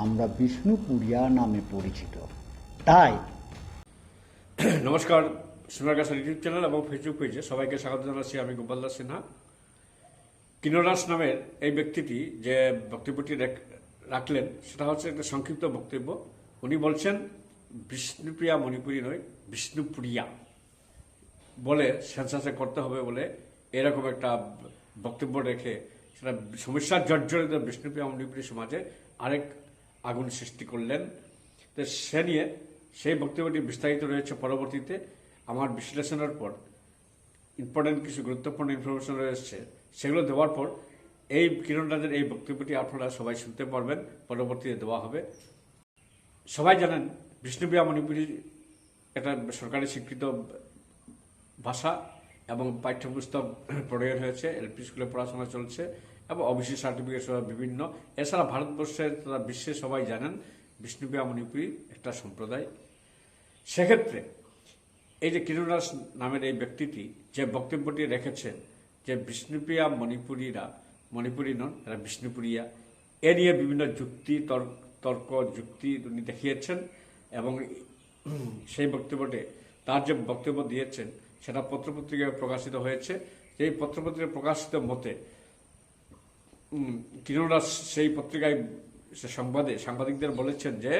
আমরা বিষ্ণুপুরিয়া নামে পরিচিত। তাই নমস্কার সোনারগাছা ইউটিউব চ্যানেল এবং ফেসবুক পেজে সবাইকে স্বাগত জানাচ্ছি আমি গোপাল দাস সিনহা। কিনোরাস নামের এই ব্যক্তিটি যে বক্তব্যটি রেখ- রাখলেন, সেটা হচ্ছে একটা সংক্ষিপ্ত বক্তব্য। উনি বলছেন বিষ্ণুপ্রিয়া মণিপুরী নয় বিষ্ণুপ্রিয়া বলে সেন্সাসে করতে হবে বলে এরকম একটা বক্তব্য রেখে সেটা সমস্যার জর্জরিত বিষ্ণুপ্রিয়া মণিপুরী সমাজে আরেক আগুন সৃষ্টি করলেন। তো সে নিয়ে, সেই বক্তব্যটি বিস্তারিত রয়েছে পরবর্তীতে। আমার বিশ্লেষণের পর ইম্পর্টেন্ট কিছু গুরুত্বপূর্ণ ইনফরমেশন রয়েছে, সেগুলো দেওয়ার পর এই কিরণ রাজের এই বক্তব্যটি আপনারা সবাই শুনতে পারবেন, পরবর্তীতে দেওয়া হবে। সবাই জানেন বিষ্ণুপ্রিয়া মণিপুরী একটা সরকারি স্বীকৃত ভাষা এবং পাঠ্যপুস্তক প্রণয়ন হয়েছে এলপি স্কুলে পড়াশোনা চলছে। এবং ওবিসি সার্টিফিকেট সহ বিভিন্ন। এছাড়া ভারতবর্ষের তথা বিশ্বে সবাই জানেন বিষ্ণুপ্রিয়া মণিপুরী একটা সম্প্রদায়। সেক্ষেত্রে এই যে কিরণদাস নামের এই ব্যক্তিটি যে বক্তব্যটি রেখেছেন যে বিষ্ণুপ্রিয়া মণিপুরীরা, মণিপুরী নন, এরা বিষ্ণুপুরিয়া, এ নিয়ে বিভিন্ন যুক্তি, তর- তর্ক, যুক্তি উনি দেখিয়েছেন এবং সেই বক্তব্যটি তার যে বক্তব্য দিয়েছেন সেটা পত্রপত্রিকায় প্রকাশিত হয়েছে। এই পত্রপত্রিকায় প্রকাশিত মতে কিরণদাস সেই পত্রিকায় সে সংবাদে সাংবাদিকদের বলেছেন যে,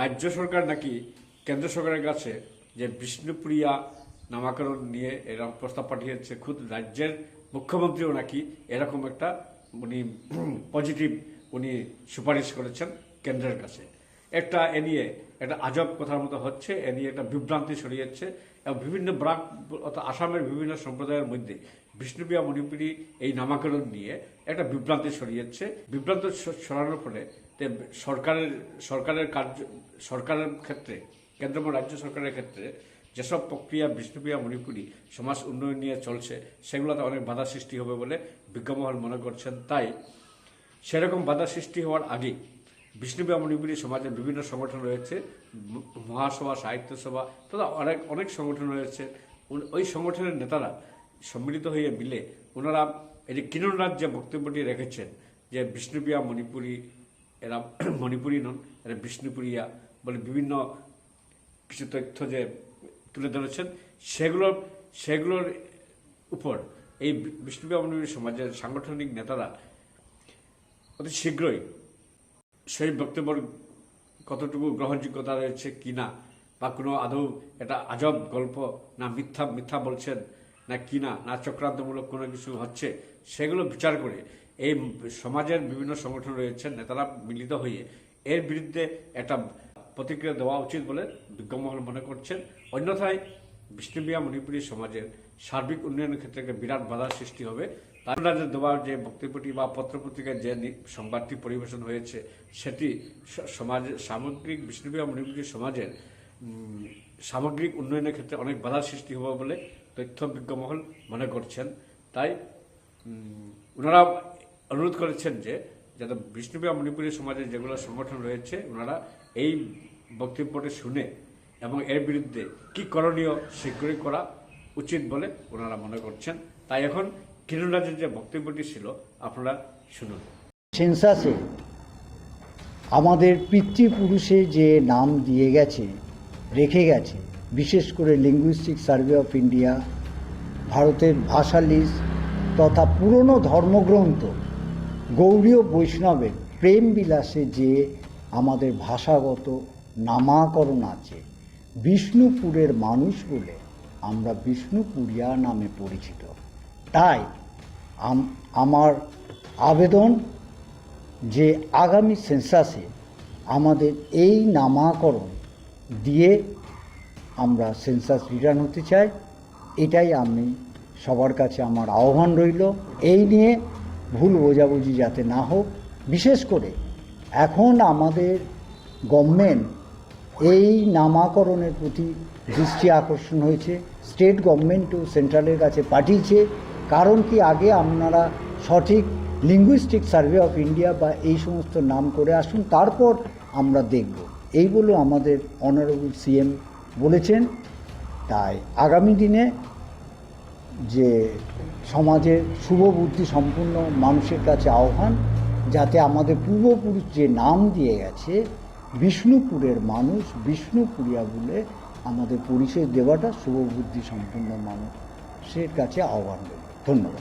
রাজ্য সরকার নাকি কেন্দ্র সরকারের কাছে যে বিষ্ণুপ্রিয়া নামাকরণ নিয়ে এরকম প্রস্তাব পাঠিয়েছে, খুদ রাজ্যের মুখ্যমন্ত্রীও নাকি এরকম একটা উনি পজিটিভ উনি সুপারিশ করেছেন কেন্দ্রের কাছে। একটা এ নিয়ে একটা আজব কথার মতো হচ্ছে, এ নিয়ে একটা বিভ্রান্তি ছড়িয়েছে, এবং বিভিন্ন ব্রাক অর্থাৎ আসামের বিভিন্ন সম্প্রদায়ের মধ্যে বিষ্ণুপ্রিয়া মণিপুরি এই নামাকরণ নিয়ে একটা বিভ্রান্তি ছড়িয়েছে। বিভ্রান্ত ছড়ানোর ফলে সরকারের সরকারের কার্য, সরকারের ক্ষেত্রে, কেন্দ্র এবং রাজ্য সরকারের ক্ষেত্রে যেসব প্রক্রিয়া বিষ্ণুপ্রিয়া মণিপুরি সমাজ উন্নয়ন নিয়ে চলছে, সেগুলোতে অনেক বাধা সৃষ্টি হবে বলে বিজ্ঞমহল মনে করছেন। তাই সেরকম বাধা সৃষ্টি হওয়ার আগে বিষ্ণুপ্রিয়া মণিপুরী সমাজের বিভিন্ন সংগঠন রয়েছে মহাসভা, সাহিত্য সভা, তথা অনেক অনেক সংগঠন রয়েছে। ওই সংগঠনের নেতারা সম্মিলিত হয়ে মিলে ওনারা এই যে কিরণ রাজ যে বক্তব্যটি রেখেছেন যে বিষ্ণুপ্রিয়া মণিপুরী, এরা মণিপুরী নন, এরা বিষ্ণুপুরিয়া বলে বিভিন্ন কিছু তথ্য যে তুলে ধরেছেন সেগুলো সেগুলোর উপর এই বিষ্ণুপ্রিয়া মণিপুরী সমাজের সাংগঠনিক নেতারা অতি শীঘ্রই সেই বক্তব্যের কতটুকু গ্রহণযোগ্যতা রয়েছে কিনা বা কোনো আদৌ এটা আজব গল্প না মিথ্যা মিথ্যা বলছেন না কিনা না চক্রান্তমূলক কোনো কিছু হচ্ছে, সেগুলো বিচার করে এই সমাজের বিভিন্ন সংগঠন রয়েছে, নেতারা মিলিত হয়ে এর বিরুদ্ধে একটা প্রতিক্রিয়া দেওয়া উচিত বলে বিজ্ঞমহল মনে করছেন। অন্যথায় বিষ্ণুবিয়া মণিপুরী সমাজের সার্বিক উন্নয়নের ক্ষেত্রে একটা বিরাট বাধার সৃষ্টি হবে। যে দেওয়ার যে বক্তব্যটি বা পত্রপত্রিকার যে সংবাদটি পরিবেশন হয়েছে, সেটি সমাজের সামগ্রিক বিষ্ণুবিয়া মণিপুরী সমাজের সামগ্রিক উন্নয়নের ক্ষেত্রে অনেক বাধার সৃষ্টি হবে বলে তথ্য বিজ্ঞমহল মনে করছেন। তাই ওনারা অনুরোধ করেছেন যে, যাতে বিষ্ণুপ্রিয়া মণিপুরী সমাজের যেগুলো সংগঠন রয়েছে ওনারা এই বক্তব্যটি শুনে এবং এর বিরুদ্ধে কি করণীয় শীঘ্রই করা উচিত বলে ওনারা মনে করছেন। তাই এখন কিরণরাজের যে বক্তব্যটি ছিল, আপনারা শুনুন। সেন্সাসে আমাদের পিতৃপুরুষে যে নাম দিয়ে গেছে, রেখে গেছে বিশেষ করে লিঙ্গুইস্টিক সার্ভে অফ ইন্ডিয়া ভারতের ভাষা লিস্ট তথা পুরনো ধর্মগ্রন্থ, গৌরীয় বৈষ্ণবের প্রেম বিলাসে যে আমাদের ভাষাগত নামাকরণ আছে, বিষ্ণুপুরের মানুষ বলে আমরা বিষ্ণুপুরিয়া নামে পরিচিত। তাই আম- আমার আবেদন যে আগামী সেন্সাসে আমাদের এই নামাকরণ দিয়ে আমরা সেন্সাস রিটার্ন হতে চাই। এটাই আমি সবার কাছে আমার আহ্বান রইল। এই নিয়ে ভুল বোঝাবুঝি যাতে না হোক, বিশেষ করে এখন আমাদের গভর্নমেন্ট এই নামাকরণের প্রতি দৃষ্টি আকর্ষণ হয়েছে। স্টেট গভর্নমেন্টও সেন্ট্রালের কাছে পাঠিয়েছে। কারণ কি আগে আপনারা সঠিক লিঙ্গুইস্টিক সার্ভে অফ ইন্ডিয়া বা এই সমস্ত নাম করে আসুন, তারপর আমরা দেখব। এই বলে আমাদের অনারেবল সিএম বলেছেন, তাই আগামী দিনে যে সমাজের শুভ বুদ্ধি সম্পূর্ণ মানুষের কাছে আহ্বান, যাতে আমাদের পূর্বপুরুষ যে নাম দিয়ে গেছে, বিষ্ণুপুরের মানুষ, বিষ্ণুপুরিয়া বলে আমাদের পরিচয় দেওয়াটা শুভবুদ্ধি সম্পন্ন মানুষের কাছে আহ্বান রইল। ধন্যবাদ।